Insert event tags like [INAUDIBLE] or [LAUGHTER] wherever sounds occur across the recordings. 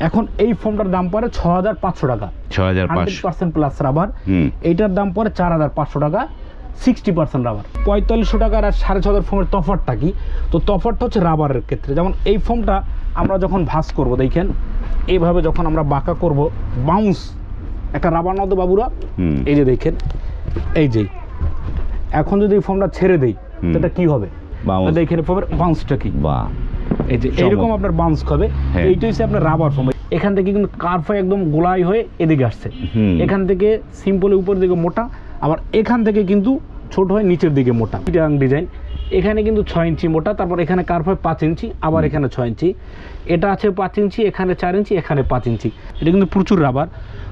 এখন এই ফোমটার দাম পড়ে ছ হাজার পাঁচশো টাকা। ছ হাজার পার্সেন্ট প্লাস রাবার হুম। এইটার দাম পড়ে চার হাজার পাঁচশো টাকা সিক্সটি পার্সেন্ট রাবার পঁয়তাল্লিশশো টাকার আর সাড়ে ছ হাজার ফোমের তফাতটা কি? তো তফাতটা হচ্ছে রাবারের ক্ষেত্রে। যেমন এই ফোমটা আমরা যখন ভাস করব দেখেন এইভাবে যখন আমরা বাঁকা করব বাউন্স একটা রাবার তো বাবুরা। এই যে দেখেন এই যে এখন যদি এই ফোমটা ছেড়ে দেই। তো এটা কি হবে? ফোমের বাউন্সটা কি? বাহ। এই যে। এইরকম আপনার বাউন্স হবে। হ্যাঁ। এইটা হচ্ছে আপনার রাবার ফোম এখান থেকে কিন্তু কার্ফ একদম গোলাই হয়ে এদিকে আসছে। এখান থেকে সিম্পল উপর দিকে মোটা আবার এখান থেকে কিন্তু ছোট হয় নিচের দিকে মোটা। চিটাং ডিজাইন এখানে কিন্তু ছয় ইঞ্চি মোটা তারপর এখানে কার্ভ হয় পাঁচ ইঞ্চি আবার এখানে ছয় ইঞ্চি। এটা আছে পাঁচ ইঞ্চি এখানে চার ইঞ্চি এখানে পাঁচ ইঞ্চি। এটা কিন্তু প্রচুর রাবার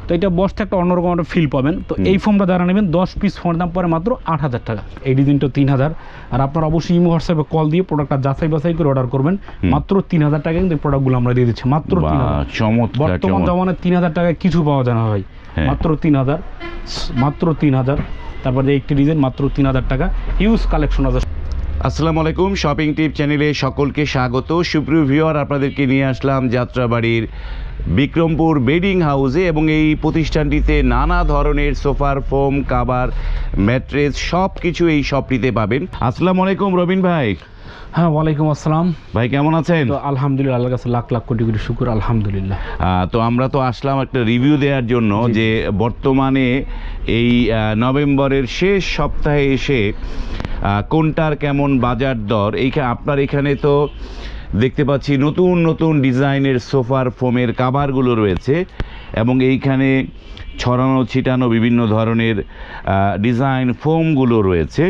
তো এটা বসতে একটা অন্যরকম একটা ফিল পাবেন। তো এই ফোমটা যারা নেবেন দশ পিস ফোনের দাম পরে মাত্র আট হাজার টাকা। এই ডিজাইনটা তিন হাজার। আর আপনারা অবশ্যই ইমো হোয়াটসঅ্যাপে কল দিয়ে প্রোডাক্টটা যাচাই বাছাই করে অর্ডার করবেন। মাত্র তিন হাজার টাকা কিন্তু প্রোডাক্টগুলো আমরা দিয়ে দিচ্ছি। মাত্র বর্তমান জমানায় তিন হাজার টাকায় কিছু পাওয়া যায় না ভাই। হ্যাঁ। মাত্র তিন হাজার। মাত্র তিন হাজার। তারপর যে একটি ডিজাইন মাত্র তিন হাজার টাকা। হিউজ কালেকশন আছে। আসসালামু আলাইকুম শপিং টিপ চ্যানেলে সকলকে স্বাগত। সুপ্রিয় ভিউয়ার আপনাদেরকে নিয়ে আসলাম যাত্রাবাড়ির বিক্রমপুর বেডিং হাউসে এবং এই প্রতিষ্ঠানটিতে নানা ধরনের সোফার ফোম কাবার ম্যাট্রেস সব কিছু এই শপটিতে পাবেন। আসসালামু আলাইকুম রবিন ভাই। হ্যাঁ ওয়ালাইকুম আসসালাম। ভাই কেমন আছেন? তো আলহামদুলিল্লাহ আল্লাহ কাছে লাখ লাখ কোটি কোটি শুকুর আলহামদুলিল্লাহ। তো আমরা তো আসলাম একটা রিভিউ দেওয়ার জন্য। যে বর্তমানে এই নভেম্বরের শেষ সপ্তাহে এসে কোনটার কেমন বাজার দর? এইখানে আপনার এখানে তো দেখতে পাচ্ছি নতুন নতুন ডিজাইনের সোফার ফোমের কাভারগুলো রয়েছে এবং এইখানে ছড়ানো, ছিটানো বিভিন্ন ধরনের ডিজাইন ফোমগুলো রয়েছে।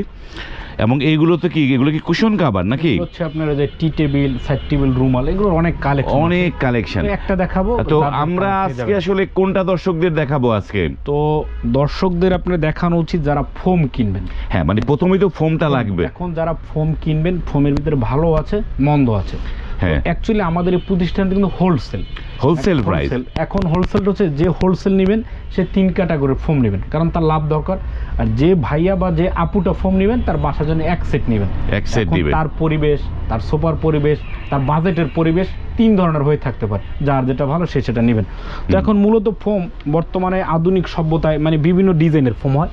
এবং এইগুলো তো কি এগুলো কি কুশন কাভার নাকি? হচ্ছে আপনার যে টি টেবিল সাইড টেবিল রুমাল এগুলো অনেক কালেকশন অনেক কালেকশন একটা দেখাবো তো আমরা আজকে আসলে কোনটা দর্শকদের দেখাবো আজকে? তো দর্শকদের আপনার দেখানো উচিত যারা ফোম কিনবেন। হ্যাঁ মানে প্রথমেই তো ফোমটা লাগবে। এখন যারা ফোম কিনবেন ফোমের ভিতরে ভালো আছে মন্দ আছে। হ্যাঁ। অ্যাকচুয়ালি আমাদের এই প্রতিষ্ঠানটা কিন্তু হোলসেল হোলসেল প্রাইস এখন হোলসেল হচ্ছে যে হোলসেল নেবেন সে তিন ক্যাটাগরির ফোম নেবেন কারণ তার লাভ দরকার। আর যে ভাইয়া বা যে আপুটা ফোম নেবেন তার বাসার জন্য এক সেট নেবেন। এক এখন নেবেন। তার পরিবেশ তার সোপার পরিবেশ তার বাজেটের পরিবেশ তিন ধরনের হয়ে থাকতে পারে। যার যেটা ভালো সে সেটা নেবেন। তো এখন মূলত ফোম বর্তমানে আধুনিক সভ্যতায় মানে বিভিন্ন ডিজাইনের ফোম হয়।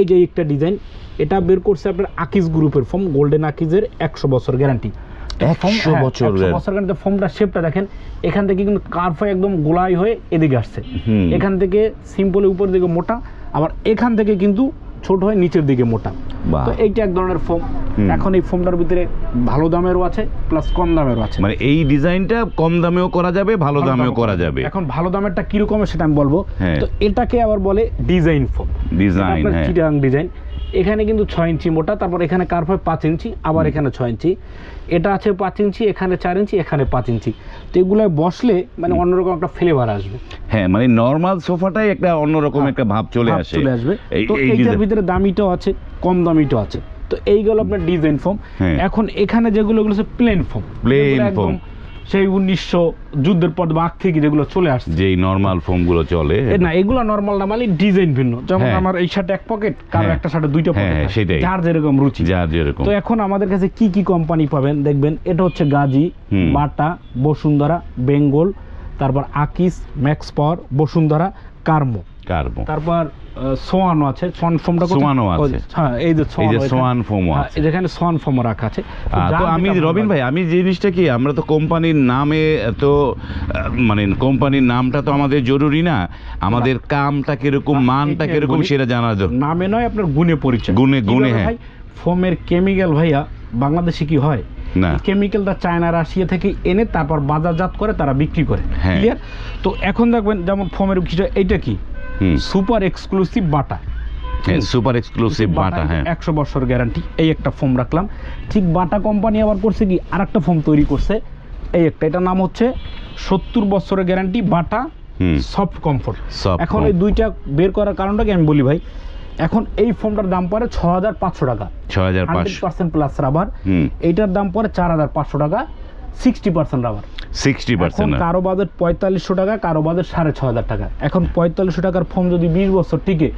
এই যে একটা ডিজাইন এটা বের করছে আপনার আকিজ গ্রুপের ফোম গোল্ডেন আকিজের একশো বছর গ্যারান্টি 100 বছর বছর গ্যারান্টি ফোমটা শেপটা দেখেন এখান থেকে কিন্তু হয়ে একদম গোলাই হয়ে এদিকে আসছে। এখান থেকে সিম্পল উপর দিকে মোটা আবার এখান থেকে কিন্তু ছোট হয়ে নিচের দিকে মোটা। তো এইটা এক ধরনের ফোম এখন এই ফোমটার ভিতরে ভালো দামেরও আছে প্লাস কম দামেরও আছে। মানে এই ডিজাইনটা কম দামেও করা যাবে ভালো দামেও করা যাবে। এখন ভালো দামেরটা কীরকম সেটা আমি বলব। হ্যাঁ। তো এটাকে আবার বলে ডিজাইন ফোম ডিজাইন হ্যাঁ। চিটাং ডিজাইন। এখানে কিন্তু ছয় ইঞ্চি মোটা তারপর এখানে কার্ভ হয় পাঁচ ইঞ্চি আবার এখানে ছয় ইঞ্চি। এটা আছে পাঁচ ইঞ্চি এখানে চার ইঞ্চি এখানে পাঁচ ইঞ্চি। তো এগুলোয় বসলে মানে অন্যরকম একটা ফ্লেভার আসবে। হ্যাঁ মানে নর্মাল সোফাটাই একটা অন্যরকম একটা ভাব চলে আসে। চলে আসবে। তো এই এইটার ভিতরে দামিটাও আছে কম দামিটাও আছে। তো এইগুলো আপনার ডিজাইন ফোম হ্যাঁ। এখন এখানে যেগুলো হচ্ছে প্লেন ফোম Plain foam। সেই উনিশশো যুদ্ধের পর বা আগ থেকে যেগুলো চলে আসছে যেই নর্মাল ফোমগুলো চলে না এগুলো নর্মাল না মানে ডিজাইন ভিন্ন যেমন হ্যাঁ। আমার এই শার্টে এক পকেট কারও হ্যাঁ। একটা শার্টে দুইটা পকেট হ্যাঁ, সেটাই। যার যেরকম রুচি যার যেরকম তো এখন আমাদের কাছে কি কি কোম্পানি পাবেন দেখবেন এটা হচ্ছে গাজী। বাটা বসুন্ধরা বেঙ্গল তারপর আকিস ম্যাক্স পাওয়ার বসুন্ধরা কার্মো কার্মো তারপর আহ, সোয়ানও আছে সোয়ান ফোমটা? সোয়ানও আছে। হ্যাঁ এই যে এই সোয়ান যে ওইখানে- সোয়ান ফোমও হ্যাঁ, আছে। যেখানে সোয়ান ফোমও রাখা আছে। তো আমি রবিন ভাই আমি জিনিসটা কি আমরা তো কোম্পানির নামে তো মানে কোম্পানির নামটা তো আমাদের জরুরি না। আমাদের কামটা কীরকম মানটা কীরকম সেটা জানা দরকার নামে নয় আপনার গুণে পরিচয়। গুণে- গুণে, হ্যাঁ। ফোমের কেমিক্যাল ভাইয়া বাংলাদেশে কি হয়? না। কেমিক্যালটা চায়না রাশিয়া থেকে এনে তারপর বাজারজাত করে তারা বিক্রি করে। হ্যাঁ। ক্লিয়ার তো এখন দেখবেন যেমন ফোমের কিছু এইটা কি? Super exclusive Bata. হ্যাঁ সুপার এক্সক্লুসিভ বাটা হ্যাঁ। একশো বছর গ্যারান্টি এই একটা ফোম রাখলাম। ঠিক বাটা কোম্পানি আবার করছে কি? আর একটা ফোম তৈরি করছে এই একটা। এটার নাম হচ্ছে সত্তর বছরের গ্যারান্টি বাটা সফট কমফোর্ট। এখন এই দুইটা বের করার কারণটা কি আমি বলি ভাই? এখন এই ফোমটার দাম পড়ে ছ হাজার পাঁচশো টাকা। ছ হাজার পাঁচশো। Percent plus rubber. এইটার দাম পড়ে চার হাজার পাঁচশো টাকা। Sixty percent rubber sixty percent কারও বাজেট পঁয়তাল্লিশশো টাকা কারও বাজেট সাড়ে ছ হাজার টাকা। এখন পঁয়তাল্লিশশো টাকার ফোম যদি বিশ বছর টিকে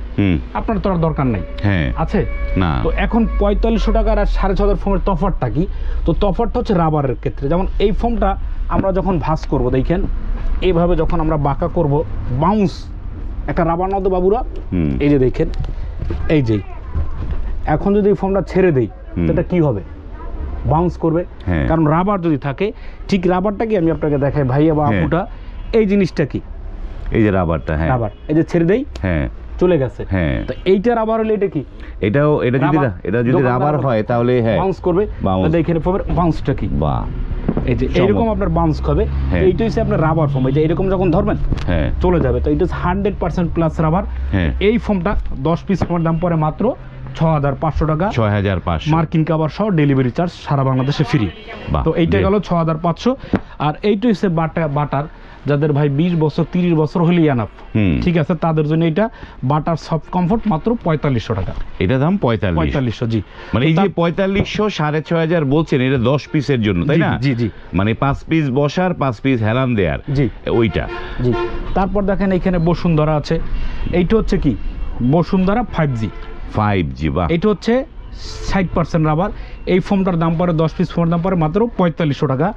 আপনার তো আর দরকার নাই। হ্যাঁ। আছে? না। তো এখন পঁয়তাল্লিশশো টাকার আর সাড়ে ছ হাজার ফোমের তফাতটা কি? তো তফাতটা হচ্ছে রাবারের ক্ষেত্রে। যেমন এই ফোমটা আমরা যখন ভাস করব দেখেন এইভাবে যখন আমরা বাঁকা করব বাউন্স একটা রাবার তো বাবুরা। এই যে দেখেন এই যে এখন যদি এই ফোমটা ছেড়ে দেই হুম। সেটা কি হবে? বাউন্স করবে। হ্যাঁ। কারণ রাবার যদি থাকে ঠিক রাবারটা কি? আমি আপনাকে দেখাই ভাইয়া বা হ্যাঁ। আপুটা এই জিনিসটা কি? এই যে রাবারটা হ্যাঁ। রাবার এই যে ছেড়ে দেই হ্যাঁ। চলে গেছে। হ্যাঁ। তো এইটা রাবার হলে এটা কি? এটাও এটা যদি এটা যদি রাবার হয় তাহলে হ্যাঁ। বাউন্স করবে। তাহলে এখানে ফোমের বাউন্সটা কি? বাহ। এই যে এইরকম আপনার বাউন্স হবে। হ্যাঁ। এইটা হচ্ছে আপনার রাবার ফর্ম এই যে এরকম যখন ধরবেন হ্যাঁ। চলে যাবে। তো এটা হান্ড্রেড পার্সেন্ট প্লাস রাবার হ্যাঁ। এই ফর্মটা দশ পিস ফোমের দাম পরে মাত্র হাজার পাঁচশো টাকা। ছয় হাজার পাঁচশো। মার্কিন কাবার সহ ডেলিভারি চার্জ সারা বাংলাদেশে ফ্রি তো এইটা গেল ছ হাজার পাঁচশো। আর এইটা হচ্ছে বাটা বাটার। যাদের ভাই বিশ বছর তিরিশ বছর হলেই আনাপ ঠিক আছে তাদের জন্য এটা বাটার সফট কমফোর্ট মাত্র পঁয়তাল্লিশশো টাকা। এটা দাম পঁয়তাল্লিশ। পঁয়তাল্লিশশো জি। মানে এই যে পঁয়তাল্লিশশো সাড়ে ছয় হাজার বলছেন এটা দশ পিসের জন্য তাই না? জি জি। মানে পাঁচ পিস বসার পাঁচ পিস হেলান দেয়ার জি। ওইটা। জি। তারপর দেখেন এখানে বসুন্ধরা আছে। এইটা হচ্ছে কি? Bashundhara five G five G বা এইটা হচ্ছে ষাট পার্সেন্ট রাবার এই ফোমটার দাম পড়ে দশ পিস ফোমের দাম পড়ে মাত্র পঁয়তাল্লিশশো টাকা।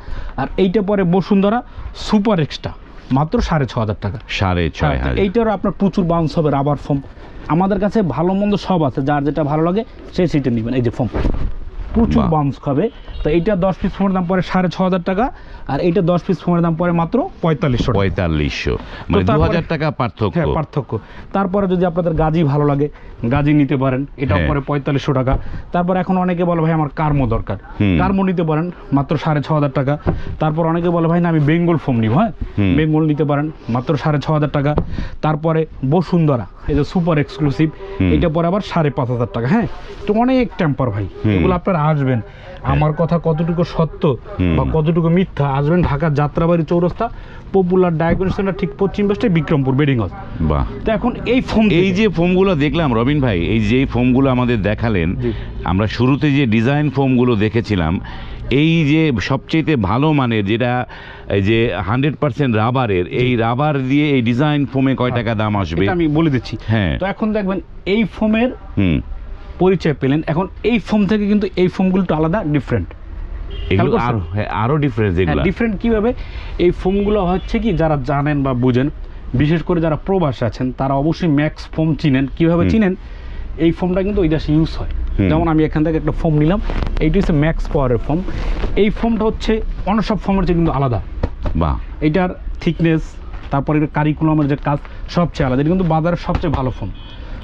আর এইটা পরে বসুন্ধরা সুপার এক্সট্রা মাত্র সাড়ে ছ হাজার টাকা। সাড়ে ছয় হ্যাঁ, এইটারও আপনার প্রচুর বাউন্স হবে রাবার ফোম আমাদের কাছে ভালো মন্দ সব আছে যার যেটা ভালো লাগে সে সেটা নেবেন এই যে ফোম প্রচুর। বাউন্স খাবে। তো এটা দশ পিস ফোনের দাম পরে সাড়ে ছ হাজার টাকা আর এটা দশ পিস ফোনের দাম পরে মাত্র পঁয়তাল্লিশশো পঁয়তাল্লিশশো। মানে দু হাজার টাকা পার্থক্য। হ্যাঁ পার্থক্য। তারপরে যদি আপনাদের গাজি ভালো লাগে গাজি নিতে পারেন এটাও হ্যাঁ। পরে পঁয়তাল্লিশশো টাকা। তারপর এখন অনেকে বলে ভাই আমার কার্মো দরকার। কার্মো নিতে পারেন মাত্র সাড়ে ছ হাজার টাকা। তারপর অনেকে বলে ভাই না আমি বেঙ্গল ফোম নিব হ্যাঁ? বেঙ্গল নিতে পারেন মাত্র সাড়ে ছ হাজার টাকা। তারপরে বসুন্ধরা এই যে সুপার এক্সক্লুসিভ। এটা পরে আবার সাড়ে পাঁচ হাজার টাকা হ্যাঁ? তো অনেক টেম্পার ভাই। এগুলো আপনারা আসবেন। আমার কথা কতটুকু সত্য বা কতটুকু মিথ্যা আসবেন ঢাকার Jatrabari Chowrasta popular diagnostic centre ঠিক পশ্চিম পাশে বিক্রমপুর বেডিং হাউস বাহ। তো এখন এই ফোন এই যে ফোমগুলো দেখলাম রবিন ভাই এই যে ফোমগুলো আমাদের দেখালেন আমরা শুরুতে যে ডিজাইন ফোমগুলো দেখেছিলাম এই যে সবচেয়ে ভালো মানের যেটা এই যে হান্ড্রেড পার্সেন্ট রাবারের এই রাবার দিয়ে এই ডিজাইন ফোমে কয় টাকা দাম আসবে? আমি বলে দিচ্ছি। হ্যাঁ। তো এখন দেখবেন এই ফোমের হুম। পরিচয় পেলেন। এখন এই ফোম থেকে কিন্তু এই ফোমগুলো একটু আলাদা ডিফারেন্ট এগুলো করছেন? আরও আরও ডিফারেন্স হ্যাঁ ডিফারেন্ট কীভাবে? এই ফোমগুলো হচ্ছে কি যারা জানেন বা বুঝেন বিশেষ করে যারা প্রবাসে আছেন তারা অবশ্যই ম্যাক্স ফোম চিনেন। কীভাবে চিনেন? এই ফোমটা কিন্তু ওই দেশে ইউজ হয়। যেমন আমি এখান থেকে একটা ফোম নিলাম এইটি হচ্ছে ম্যাক্স পাওয়ারের ফোম এই ফোমটা হচ্ছে অন্য সব ফোমের চেয়ে কিন্তু আলাদা। বাহ। এইটার থিকনেস তারপরে এটার কারিকুলামের যে কাজ সবচেয়ে আলাদা। এটা কিন্তু বাজারের সবচেয়ে ভালো ফোন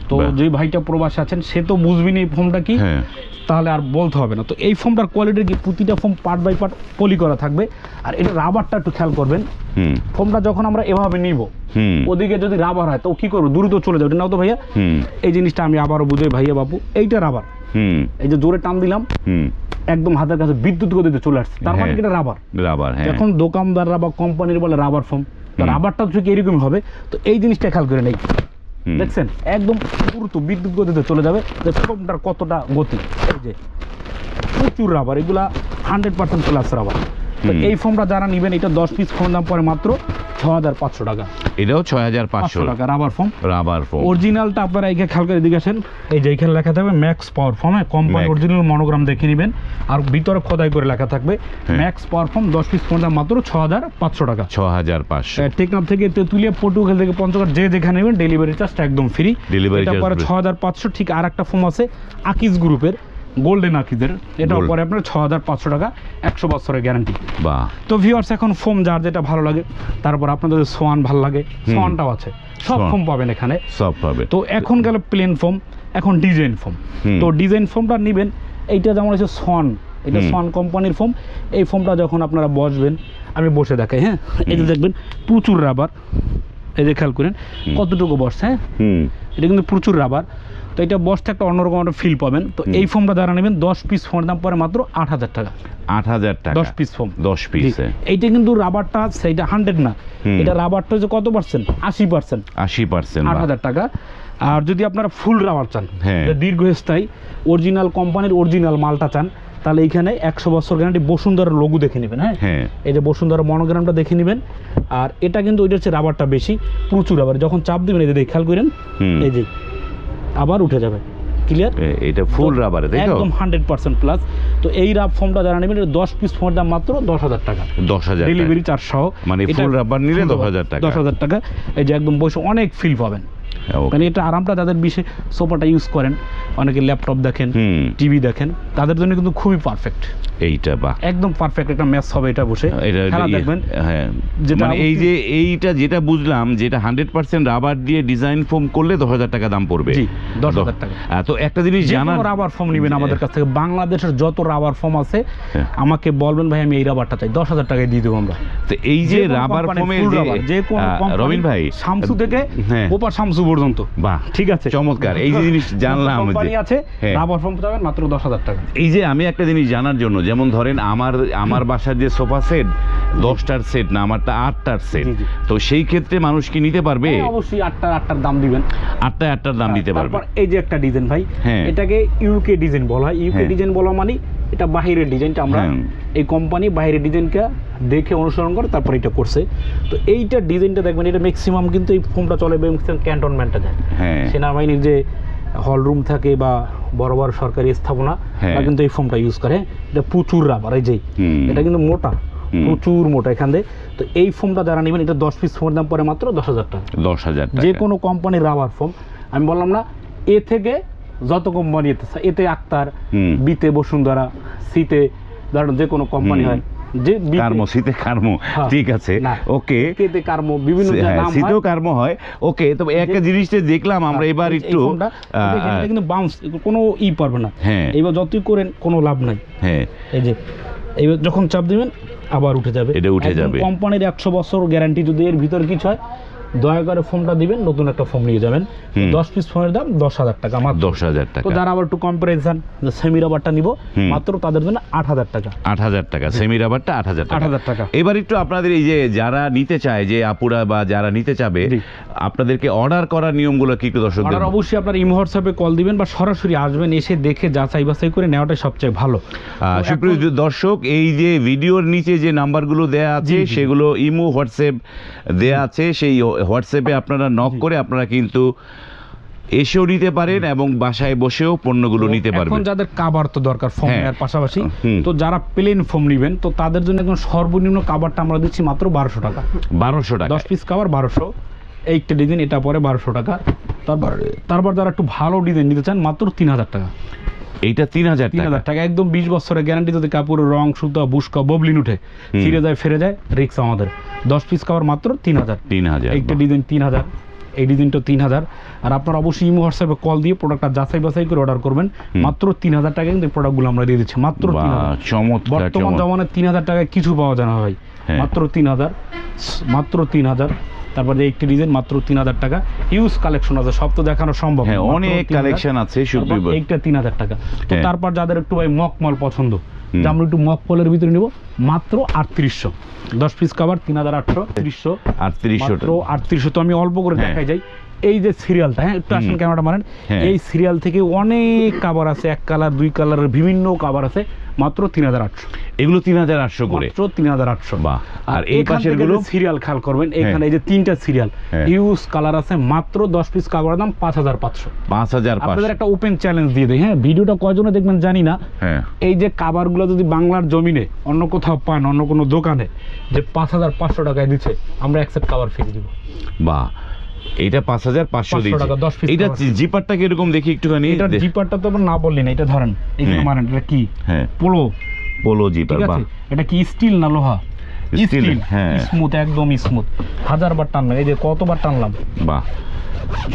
তো যে ভাইটা প্রবাসে আছেন সে তো বুঝবিনি এই ফোনটা কি? হ্যাঁ। তাহলে আর বলতে হবে না। তো এই ফোমটার কোয়ালিটি কি প্রতিটা foam part by part poly করা থাকবে? আর এটা রাবারটা একটু খেয়াল করবেন। ফোমটা যখন আমরা এভাবে নিব ওদিকে যদি রাবার হয় তো কি করব? দ্রুত চলে যাবে। নাও তো ভাইয়া। এই জিনিসটা আমি আবারও বুঝাই ভাইয়া বাবু। এইটা রাবার হুম। এই যে জোরে টান দিলাম একদম হাতের কাছে বিদ্যুৎ গতিতে চলে আসছে। তার মানে হ্যাঁ। এটা রাবার রাবার হ্যাঁ। এখন দোকানদাররা বা কোম্পানির বলে রাবার ফোম তো রাবারটা ঠিক এরকমই হবে। তো এই জিনিসটা খেয়াল করে নেই। দেখছেন? একদম দ্রুত বিদ্যুৎ গতিতে চলে যাবে। যে কতটা গতি? এই যে, প্রচুর রাবার এগুলা হান্ড্রেড পার্সেন্ট প্লাস রাবার তো। এই ফোমটা যারা নেবেন এটা দশ পিস ফোন দাম পড়ে মাত্র ছ হাজার পাঁচশো টাকা। এটাও ছয় হাজার পাঁচশো। টাকা রাবার ফোম রাবার ফোম অরিজিনালটা আপনারা এখানে খেয়াল করে দিকে আসেন। এই যে এখানে লেখা থাকবে ম্যাক্স পাওয়ার ফর্ম হ্যাঁ কোম্পানি অরিজিনাল মনোগ্রাম দেখে নেবেন। আর ভিতরে খোদাই করে লেখা থাকবে হ্যাঁ। ম্যাক্স পাওয়ার ফর্ম দশ পিস ফোন দাম মাত্র ছ হাজার পাঁচশো টাকা। ছ হাজার পাঁচশো। টেকনাফ থেকে তেঁতুলিয়া পটুয়াখাল থেকে পঞ্চগড় যে যেখানে নেবেন ডেলিভারি চার্জটা একদম ফ্রি পরে free। ছ হাজার পাঁচশো ঠিক আর একটা ফোন আছে আকিজ গ্রুপের গোল্ডেন আকিজের এটা পরে আপনার ছ হাজার পাঁচশো টাকা একশো বছরের গ্যারান্টি তো ভিউয়ার্স এখন ফোম যার যেটা ভালো লাগে তারপর আপনাদের সোয়ান ভালো লাগে সোয়ানটাও আছে। সব সোয়ান। ফোম পাবেন এখানে। সব পাবে। তো এখন গেল প্লেন ফোম এখন ডিজাইন ফোম তো ডিজাইন ফোমটা নেবেন এইটা যেমন হচ্ছে সন এটা। সন কোম্পানির ফোম এই ফোমটা যখন আপনারা বসবেন আমি বসে দেখাই হ্যাঁ? যে দেখবেন প্রচুর রাবার এই যে খেয়াল করেন কতটুকু বসছে হ্যাঁ? এটা কিন্তু প্রচুর রাবার তো এটা বসতে একটা অন্যরকম একটা ফিল পাবেন। তো এই ফোমটা যারা নেবেন দশ পিস ফোনের দাম পরে মাত্র আট হাজার টাকা। আট হাজার টাকা। দশ পিস ফোম দশ পিস এইটা কিন্তু রাবারটা সেইটা হান্ড্রেড না। এটা রাবারটা হচ্ছে কত পার্সেন্ট আশি পার্সেন্ট আশি পার্সেন্ট আট হাজার টাকা। আর যদি আপনারা ফুল রাবার চান হ্যাঁ। যে দীর্ঘস্থায়ী অরিজিনাল কোম্পানির অরিজিনাল মালটা চান তাহলে এইখানে একশো বছর গ্যারান্টি বসুন্ধরার লঘু দেখে নেবেন হ্যাঁ? হ্যাঁ। এই যে বসুন্ধরা মনোগ্রামটা দেখে নেবেন। আর এটা কিন্তু ওইটা হচ্ছে রাবারটা বেশি প্রচুর রাবার। যখন চাপ দিবেন এই যে খেয়াল করেন। এই যে আবার উঠে যাবে। ক্লিয়ার এটা ফুল রাবারে একদম হান্ড্রেড পার্সেন্ট প্লাস তো এই রাব ফোমটা যারা নেবেন এটা দশ পিস ফোমের দাম মাত্র দশ হাজার টাকা। দশ হাজার। ডেলিভারি চার্জ সহ। মানে full rubber নিলে full 10,000 টাকা। দশ হাজার টাকা। এই যে একদম বসে অনেক ফিল পাবেন. মানে এটা আরামটা যাদের বিষয়ে সোফাটা ইউজ করেন অনেকে ল্যাপটপ দেখেন টিভি দেখেন তাদের জন্য কিন্তু খুবই পারফেক্ট এইটা বাহ। একদম পারফেক্ট একটা ম্যাচ হবে এটা বসে। খেলা ইয়ে- দেখবেন। হ্যাঁ। মানে এই যে এইটা যেটা বুঝলাম যেটা হান্ড্রেড পার্সেন্ট রাবার দিয়ে ডিজাইন ফোম করলে দশ হাজার টাকা দাম পড়বে। জি, 10,000 টাকা। তো একটা জিনিস যে জানার রাবার ফর্ম নেবেন আমাদের কাছ থেকে। বাংলাদেশের যত রাবার ফর্ম আছে হ্যাঁ। আমাকে বলবেন ভাই আমি এই রাবারটা চাই। দশ হাজার টাকায় দিয়ে দেবো আমরা। তো এই যে রাবার ফোমের যে কোনো রবিন ভাই শামসু থেকে হ্যাঁ। ওপার শামসু পর্যন্ত। বা ঠিক আছে। চমৎকার এই যে জিনিস [LAUGHS] জানলাম কোম্পানি আছে না পারফর্ম ফর্ম পাবেন মাত্র দশ হাজার টাকা। এই যে আমি একটা জিনিস জানার জন্য যেমন ধরেন আমার আমার বাসার যে সোফা সেট দশটার সেট না আমারটা আটটার সেট। তো সেই ক্ষেত্রে মানুষ কি নিতে পারবে হ্যাঁ, অবশ্যই আটটা আটটার দাম দিবেন আটটায় আটটার দাম দিতে পারবে এই যে একটা ডিজাইন ভাই হ্যাঁ। এটাকে ইউকে ডিজাইন বলা হয় ইউকে হ্যাঁ। ডিজাইন বলা মানে এটা বাহিরের ডিজাইনটা আমরা হ্যাঁ। এই কোম্পানি বাইরের ডিজাইনটা দেখে অনুসরণ করে তারপর এটা করছে তো এইটা ডিজাইনটা দেখবেন এটা ম্যাক্সিমাম কিন্তু এই ফোনটা চলে ম্যাক্সিমাম ক্যান্টনমেন্টটা যায় হ্যাঁ সেনাবাহিনীর যে হল রুম থাকে বা বড় বড় সরকারি স্থাপনা হ্যাঁ। কিন্তু এই ফোমটা ইউজ করে এটা প্রচুর রাবার এই যে। এটা কিন্তু মোটা। প্রচুর মোটা এখান থেকে তো এই ফোমটা যারা নেবেন এটা দশ পিস ফোমের দাম পড়ে মাত্র দশ হাজার টাকা। দশ হাজার যে কোনো কোম্পানির রাবার ফোম আমি বললাম না এ থেকে যত কোম্পানি এতে এতে আক্তার। বিতে বসুন্ধরা সিতে ধরেন যে কোনো কোম্পানি হয় যে কার্মো শীতে কার্মো হ্যাঁ। ঠিক আছে। ওকে। কেতে কার্মো বিভিন্ন হ্যাঁ, নাম শীতেও হয়। কার্মো হয়। ওকে তবে একটা জিনিসটা দেখলাম আমরা হ্যাঁ, এবার একটু এটা কিন্তু বাউন্স কোনো ই পারবে না। হ্যাঁ। এবার যতই করেন কোনো লাভ নাই। হ্যাঁ। এই যে এইবার যখন চাপ দিবেন আবার উঠে যাবে এটা উঠে যাবে। কোম্পানির একশো বছর গ্যারান্টি যদি এর ভিতর কিছু হয় দয়া করে ফোনটা দিবেন নতুন একটা ফোন নিয়ে যাবেন। দশ পিস ফোনের দাম দশ হাজার টাকা মাত্র। দশ হাজার তো টাকা যারা আবার একটু কম্পারিজন সেমি রাবারটা নিব মাত্র তাদের জন্য আট হাজার টাকা। আট হাজার টাকা সেমি রাবারটা আট হাজার আট টাকা। হাজার টাকা। এবার একটু আপনাদের এই যে যারা নিতে চায় যে আপুরা বা যারা নিতে চাবে আপনাদেরকে অর্ডার করার নিয়মগুলো কি একটু দর্শক অর্ডার অবশ্যই আপনার ইমো হোয়াটসঅ্যাপে কল দিবেন বা সরাসরি আসবেন এসে দেখে যাচাই বাছাই করে নেওয়াটাই সবচেয়ে ভালো। সুপ্রিয় দর্শক এই যে ভিডিওর নিচে যে নাম্বারগুলো দেয়া আছে। সেগুলো ইমো হোয়াটসঅ্যাপ দেয়া আছে সেই হোয়াটসঅ্যাপে আপনারা নক করে আপনারা কিন্তু এসেও নিতে পারেন এবং বাসায় বসেও পণ্যগুলো নিতে এখন পারবেন যাদের কাবার তো দরকার ফোম হ্যাঁ। এর পাশাপাশি তো যারা প্লেন ফোম নেবেন তো তাদের জন্য এখন সর্বনিম্ন কাবারটা আমরা দিচ্ছি মাত্র বারোশো টাকা। বারোশো টাকা। দশ পিস কাবার বারোশো এইটা ডিজাইন এটা পরে বারোশো টাকা। তারপর তারপর যারা একটু ভালো ডিজাইন নিতে চান মাত্র তিন হাজার টাকা। এইটা তিন হাজার তিন হাজার টাকা। একদম বিশ বছরের গ্যারান্টি যদি কাপড়ের রং সুতা বুস্কা ববলিন উঠে ফিরে যায় ফিরে যায় রিক্স আমাদের। দশ পিস কাবার মাত্র তিন হাজার। তিন হাজার একটা ডিজাইন তিন হাজার এই ডিজাইনটা তিন হাজার। আর আপনারা অবশ্যই ইমো হোয়াটসঅ্যাপে কল দিয়ে প্রোডাক্টটা যাচাই বাছাই করে অর্ডার করবেন। মাত্র তিন হাজার টাকা কিন্তু প্রোডাক্টগুলো আমরা দিয়ে দিচ্ছি। মাত্র বর্তমান জমানায় তিন হাজার টাকায় কিছু পাওয়া যায় না ভাই। হ্যাঁ। মাত্র তিন হাজার মাত্র তিন হাজার। তারপর একটি ডিজাইন মাত্র তিন হাজার টাকা। ইউজ কালেকশন আছে সব তো দেখানো সম্ভব হ্যাঁ অনেক কালেকশন আছে একটা তিন হাজার টাকা। তো হ্যাঁ। তারপর যাদের একটু ভাই মকমল পছন্দ যে আমরা একটু মকমলের ভিতরে নিব মাত্র আটত্রিশশো। দশ পিস কাবার তিন হাজার আটশো ত্রিশশো আটত্রিশশো আটত্রিশশো। তো আমি অল্প করে হ্যাঁ। দেখাই যাই। এই যে সিরিয়ালটা হ্যাঁ একটু আসেন হুম। ক্যামেরাটা মারেন। হ্যাঁ। এই সিরিয়াল থেকে অনেক কাবার আছে এক কালার দুই কালারের বিভিন্ন কাবার আছে মাত্র তিন হাজার আটশো। এগুলো তিন হাজার আটশো করে? মাত্র তিন হাজার আটশো। বাহ আর এই পাশেরগুলো? সিরিয়াল খেয়াল করবেন এখানে এই যে তিনটা সিরিয়াল হ্যাঁ। হিউজ কালার আছে মাত্র দশ পিস কাবার দাম পাঁচ হাজার পাঁচশো। পাঁচ হাজার আপনাদের একটা ওপেন চ্যালেঞ্জ দিয়ে দেয় হ্যাঁ ভিডিওটা কয়জনে দেখবেন জানি না। হ্যাঁ। এই যে কাবারগুলো যদি বাংলার জমিনে অন্য কোথাও পান অন্য কোনো দোকানে যে পাঁচ হাজার পাঁচশো টাকায় দিচ্ছে আমরা অ্যাকসেপ্ট কাবার ফিরে দিব। বাহ। এইটা পাঁচ হাজার পাঁচশো 500 দিয়েছে। টাকা, 10 piece এইটা cover। জিপারটা কীরকম দেখি একটুখানি? এটা জিপারটা তো না বললি না এটা ধরেন। হ্যাঁ। মারেন এটা কি? হ্যাঁ। পোলো। পোলো জিপার এটা কি স্টিল না লোহা? স্টিল হ্যাঁ। স্মুথ একদম স্মুথ হাজার বার টানলাম এই যে কতবার টানলাম? বাহ।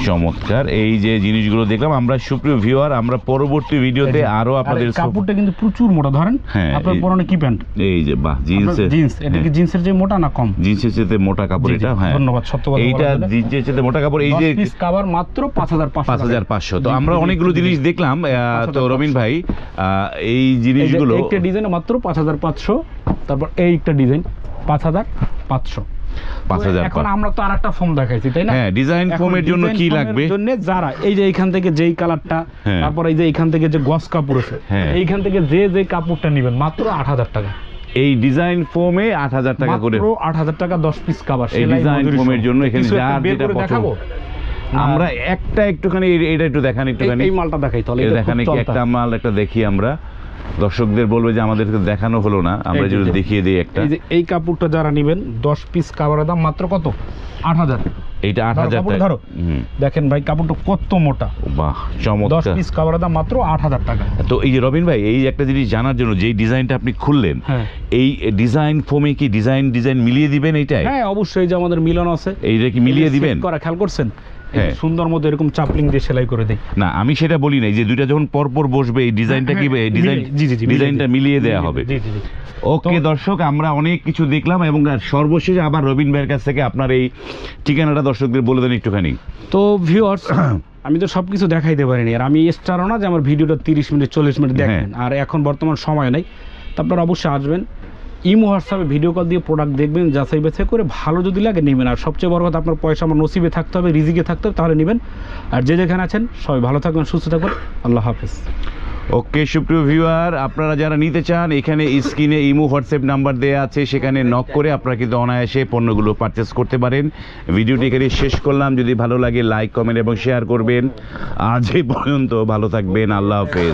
চমৎকার। এই যে জিনিসগুলো দেখলাম আমরা সুপ্রিয় ভিউয়ার আমরা পরবর্তী ভিডিওতে আরও আপনাদের কাপড়টা কিন্তু প্রচুর মোটা ধরেন হ্যাঁ, আপনার পরনে কি প্যান্ট? এই যে বাহ জিন্সের জিন্স এটা কি জিন্সের যে মোটা না কম? জিন্সের সাথে মোটা কাপড় এটা হ্যাঁ। ধন্যবাদ, সত্য কথা এইটা জিন্সের সাথে মোটা কাপড় এই যে পিস কাভার মাত্র পাঁচ হাজার পাঁচ হাজার পাঁচশো। তো আমরা অনেকগুলো জিনিস দেখলাম তো 5,500 রবিন ভাই আহ, এই জিনিসগুলো একটা ডিজাইন মাত্র পাঁচ হাজার পাঁচশো তারপর এই একটা ডিজাইন পাঁচ হাজার পাঁচশো। পাঁচ হাজার এখন আমরা তো আর একটা দেখাইছি তাই না? হ্যাঁ ডিজাইন এখন জন্য কি লাগবে? জন্য যারা এই যে এইখান থেকে যেই কালারটা হ্যাঁ। তারপর এই যে এইখান থেকে যে গস কাপড় আছে হ্যাঁ। এইখান থেকে যে যে কাপড়টা নেবেন মাত্র আট হাজার টাকা। এই ডিজাইন ফোমে আট হাজার টাকা করে। আট হাজার টাকা দশ পিস কাবার এই design foam জন্য এখানে যার যেটা পছন্দ। আমরা একটা একটুখানি এটা একটু দেখান একটুখানি। এই মালটা দেখাই তাহলে দেখান। একটা মাল একটা দেখি আমরা। দর্শকদের বলবে যে আমাদেরকে দেখানো হলো না আমরা যদি দেখিয়ে দিই একটা। এই কাপড়টা যারা নেবেন দশ পিস কাপড়ের দাম মাত্র কত? আট হাজার। এইটা আট হাজার ধরো। দেখেন ভাই কাপড়টা কত মোটা। বাহ দশ পিস কাপড়ের দাম মাত্র আট হাজার টাকা। তো এই যে রবিন ভাই এই একটা জিনিস জানার জন্য যেই ডিজাইনটা আপনি খুললেন হ্যাঁ। এই ডিজাইন ফোমে কি ডিজাইন ডিজাইন মিলিয়ে দিবেন এইটাই? হ্যাঁ অবশ্যই যে আমাদের মিলন আছে। এইটা কি মিলিয়ে দিবেন? করা খেয়াল করছেন। সুন্দর মতো এরকম চাপলিং দিয়ে সেলাই করে দেয় না আমি সেটা বলি নাই যে দুইটা যখন পরপর বসবে এই ডিজাইনটা কি হ্যাঁ, ডিজাইন জি, ডিজাইনটা মিলিয়ে দেওয়া হবে। জি জি জি। ওকে দর্শক আমরা অনেক কিছু দেখলাম এবং আর সর্বশেষে আবার রবিন ভাইয়ের কাছ থেকে আপনার এই ঠিকানাটা দর্শকদের বলে দেন একটুখানি। তো ভিউয়ার্স আমি তো সব কিছু দেখাইতে পারিনি। আর আমি স্টারও না যে আমার ভিডিওটা তিরিশ মিনিট চল্লিশ মিনিট দেখবেন আর এখন বর্তমান সময় নেই। তো আপনারা অবশ্যই আসবেন। ইমো হোয়াটসঅ্যাপে ভিডিও কল দিয়ে প্রোডাক্ট দেখবেন, যাচাই বাছাই করে ভালো যদি লাগে নেবেন। আর সবচেয়ে বড় কথা, আপনার পয়সা আমার নসিবে থাকতে হবে, রিজিকে থাকতে হবে, তাহলে নেবেন। আর যে যেখানে আছেন, সবাই ভালো থাকবেন, সুস্থ থাকবেন। আল্লাহ হাফেজ। ওকে, সুপ্রিয় ভিউয়ার, আপনারা যারা নিতে চান, এখানে স্ক্রিনে ইমো হোয়াটসঅ্যাপ নাম্বার দেওয়া আছে, সেখানে নক করে আপনারা কিন্তু অনায়াসে পণ্যগুলো পারচেস করতে পারেন। ভিডিওটি এখানে শেষ করলাম। যদি ভালো লাগে লাইক কমেন্ট এবং শেয়ার করবেন। আজ পর্যন্ত ভালো থাকবেন। আল্লাহ হাফেজ।